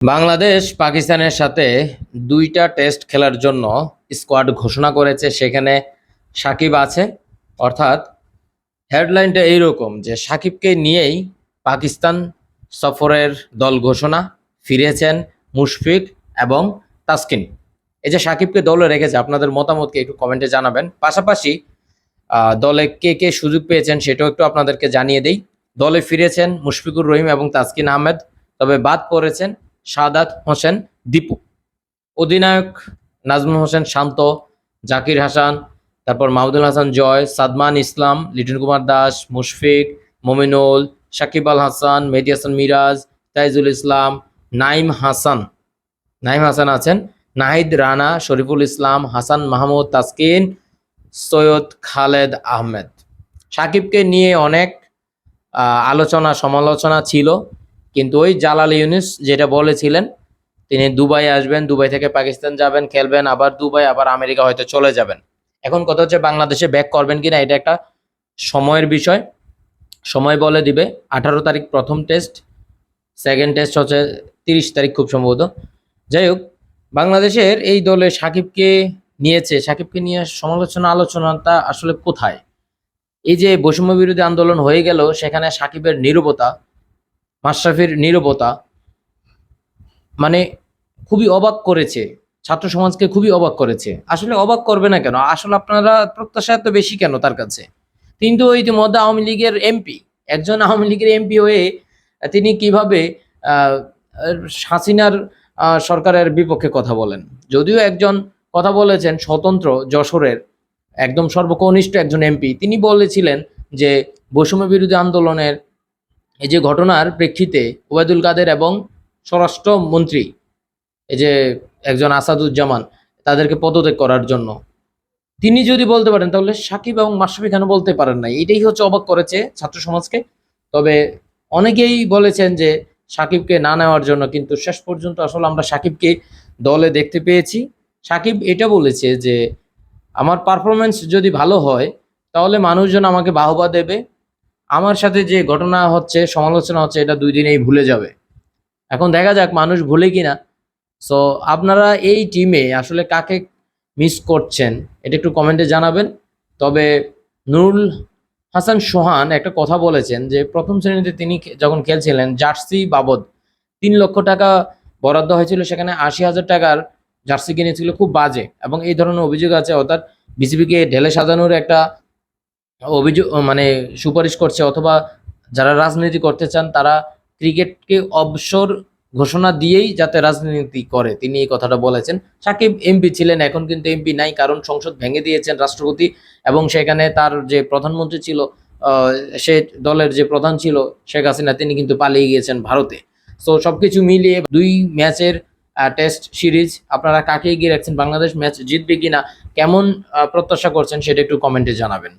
বাংলাদেশ পাকিস্তানের সাথে দুইটা টেস্ট খেলার জন্য স্কোয়াড ঘোষণা করেছে, সেখানে সাকিব আছে। অর্থাৎ হেডলাইনটা এইরকম যে সাকিবকে নিয়েই পাকিস্তান সফরের দল ঘোষণা, ফিরেছেন মুশফিক এবং তাসকিন। এই যে সাকিবকে দলে রেখেছে, আপনাদের মতামতকে একটু কমেন্টে জানাবেন। পাশাপাশি দলে কে কে সুযোগ পেয়েছেন সেটাও একটু আপনাদেরকে জানিয়ে দেই। দলে ফিরেছেন মুশফিকুর রহিম এবং তাসকিন আহমেদ, তবে বাদ পড়েছেন সাদাত হোসেন দীপু। অধিনায়ক নাজমুল হোসেন শান্ত, জাকির হাসান, তারপর মাহমুদুল হাসান জয়, সাদমান ইসলাম, লিটন কুমার দাস, মুশফিক, মমিনুল, সাকিব আল হাসান, মেহদি হাসান মিরাজ, তাইজুল ইসলাম, নাইম হাসান। নাইম হাসান আছেন নাহিদ রানা, শরীফুল ইসলাম, হাসান মাহমুদ, তাসকিন, সৈয়দ খালেদ আহমেদ। সাকিবকে নিয়ে অনেক আলোচনা, সমালোচনা ছিল। কিন্তু ওই জালাল ইউনুস যেটা বলেছিলেন, তিনি দুবাই আসবেন, দুবাই থেকে পাকিস্তান যাবেন, খেলবেন, আবার দুবাই, আবার আমেরিকা হয়তো চলে যাবেন। এখন কথা হচ্ছে বাংলাদেশে ব্যাক করবেন কিনা, এটা একটা সময়ের বিষয়। সময় বলে দিবে, আঠারো তারিখ প্রথম টেস্ট সেকেন্ড টেস্ট হচ্ছে তিরিশ তারিখ খুব সম্ভবত। যাই হোক, বাংলাদেশের এই দলে সাকিবকে নিয়েছে, সাকিবকে নিয়ে সমালোচনা, আলোচনাটা আসলে কোথায়? এই যে বৈষম্য বিরোধী আন্দোলন হয়ে গেল, সেখানে সাকিবের নীরবতা মাশরাফির নীরবতা মানে খুবই অবাক করেছে, ছাত্র সমাজকে খুবই অবাক করেছে। আসলে অবাক করবে না কেন? আসলে আপনারা প্রত্যাশা এত বেশি কেন তার কাছে? তিনি তো ইতিমধ্যে আওয়ামী লীগের এমপি। একজন আওয়ামী লীগের এমপি হয়ে তিনি কীভাবে হাসিনার সরকারের বিপক্ষে কথা বলেন? যদিও একজন কথা বলেছেন স্বতন্ত্র যশোরের, একদম সর্বকনিষ্ঠ একজন এমপি। তিনি বলেছিলেন যে বৈষম্য বিরোধী আন্দোলনের এই যে ঘটনার প্রেক্ষিতে ওবায়দুল কাদের এবং স্বরাষ্ট্রমন্ত্রী, এই যে একজন আসাদুজ্জামান, তাদেরকে পদত্যাগ করার জন্য। তিনি যদি বলতে পারেন, তাহলে সাকিব এবং মাশরাফি কেন বলতে পারেন না এটাই হচ্ছে অবাক করেছে ছাত্র সমাজকে। তবে অনেকেই বলেছেন যে সাকিবকে না নেওয়ার জন্য, কিন্তু শেষ পর্যন্ত আসলে আমরা সাকিবকে দলে দেখতে পেয়েছি। সাকিব এটা বলেছে যে, আমার পারফরমেন্স যদি ভালো হয়, তাহলে মানুষজন আমাকে বাহবা দেবে আমার সাথে যে ঘটনা হচ্ছে, সমালোচনা হচ্ছে, এটা দুই দিনেই ভুলে যাবে। এখন দেখা যাক মানুষ ভুলে কিনা। সো আপনারা এই টিমে আসলে কাকে মিস করছেন, এটা একটু কমেন্টে জানাবেন। তবে নুরুল হাসান সোহান একটা কথা বলেছেন যে, প্রথম শ্রেণীতে তিনি যখন খেলছিলেন, জার্সি বাবদ তিন লক্ষ টাকা বরাদ্দ হয়েছিল, সেখানে আশি হাজার টাকার জার্সি কিনেছিল, খুব বাজে। এবং এই ধরনের অভিযোগ আছে, অর্থাৎ বিসিবিকে ঢেলে সাজানোর একটা অভিযোগ মানে সুপারিশ করছে অথবা যারা রাজনীতি করতে চান, তারা ক্রিকেটকে অবসর ঘোষণা দিয়েই যাতে রাজনীতি করে, তিনি এই কথাটা বলেছেন। সাকিব এমপি ছিলেন, এখন কিন্তু এমপি নাই, কারণ সংসদ ভেঙে দিয়েছেন রাষ্ট্রপতি এবং সেখানে তার যে প্রধানমন্ত্রী ছিল সে দলের যে প্রধান ছিল, শেখ হাসিনা, তিনি কিন্তু পালিয়ে গিয়েছেন ভারতে। তো সবকিছু মিলিয়ে দুই ম্যাচের টেস্ট সিরিজ, আপনারা কাকে এগিয়ে রাখছেন? বাংলাদেশ ম্যাচ জিতবে কিনা? কেমন প্রত্যাশা করছেন সেটা একটু কমেন্টে জানাবেন।